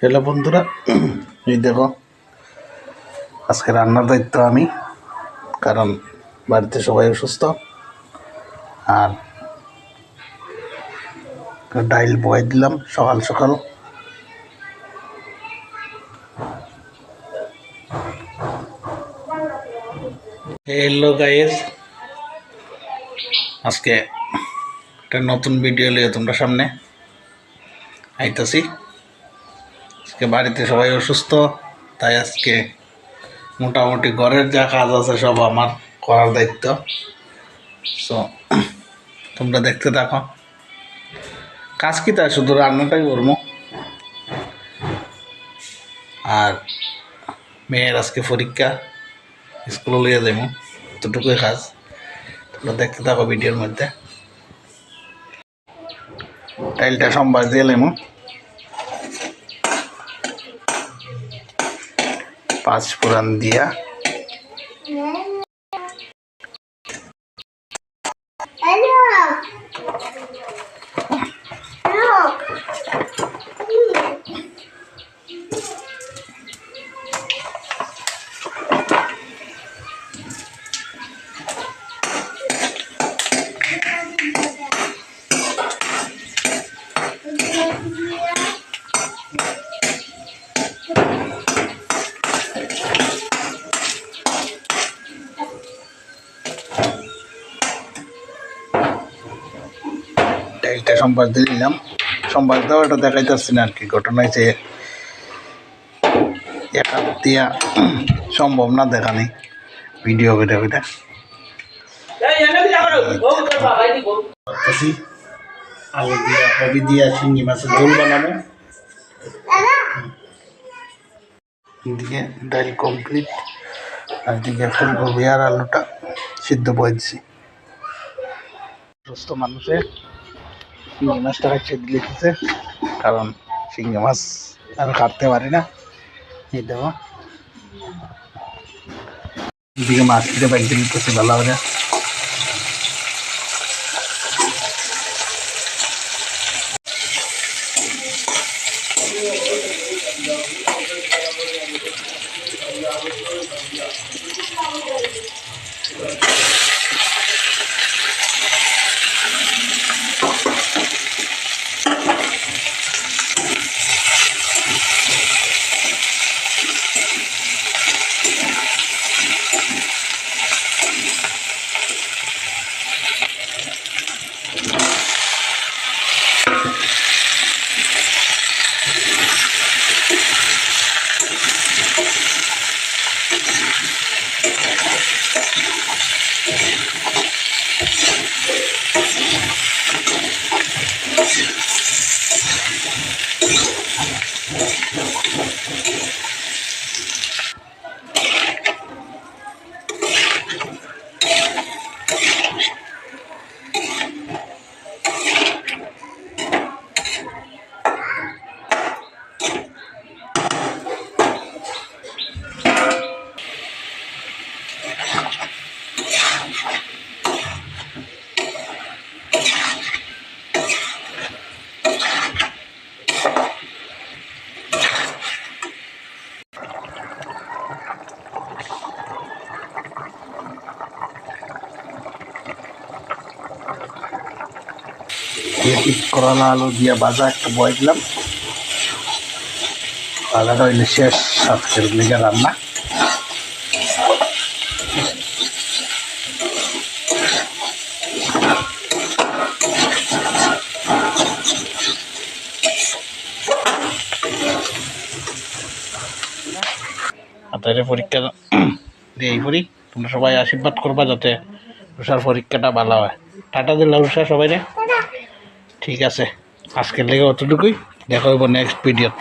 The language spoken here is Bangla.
হ্যালো বন্ধুরা, এই দেখো, আজকে রান্নার দায়িত্ব আমি, কারণ বাড়িতে সবাই অসুস্থ, আর ডাইল বয় দিলাম সকাল সকাল। হ্যালো গাইজ আজকে একটা নতুন ভিডিও লিয়ে তোমরা সামনে আইতাছি। আজকে বাড়িতে সবাই অসুস্থ, তাই আজকে মোটামুটি ঘরের যা কাজ আছে সব আমার করার দায়িত্ব। সো তোমরা দেখতে থাকো। কাজ কি তাই শুধু রান্নাটাই করব। আর মেয়ের আজকে পরীক্ষা, স্কুলে লিয়ে যাব এতটুকুই কাজ। তোমরা দেখতে থাকো ভিডিওর মধ্যে। টাইলটা সোমবার দিয়ে লেমু পাঁচ ফোড়ন দিয়া। টাইলটা সোমবার দিয়ে দিলাম। সোমবার দেওয়া এটা দেখাইতেছি না আর কি ঘটনা হয়েছে এক দিয়া সম্ভব না দেখানি ভিডিও করে করতেছি আলু দিয়া কবি দিয়া শিঙ্গি মাছের ঝোল বানাবো। এদিকে ডাল কমপ্লিট আর এদিকে ফুলকপি আর আলুটা সিদ্ধ বয়ে দিছি। সুস্থ মানুষে শিঙ্গি মাছটা খাচ্ছে লিখেছে কারণ শিঙ্গি মাছ আমি কাটতে পারি না। এই দেখো। দিকে মাছ খেতে বাইক দিতেছে ভালো করে করলা আলু দিয়ে ভাজা একটা বয় দিলাম। ভাজাটা হইলে শেষ আজকের লিগে রান্না। আপনাদের পরীক্ষা দিয়ে এই পরী তোমরা সবাই আশীর্বাদ করবা যাতে রুষার পরীক্ষাটা ভালো হয়। টাটা দিলাম রুষা সবাই রে ঠিক আছে। আজকের লেগে অতটুকুই। দেখা হইব নেক্সট ভিডিওত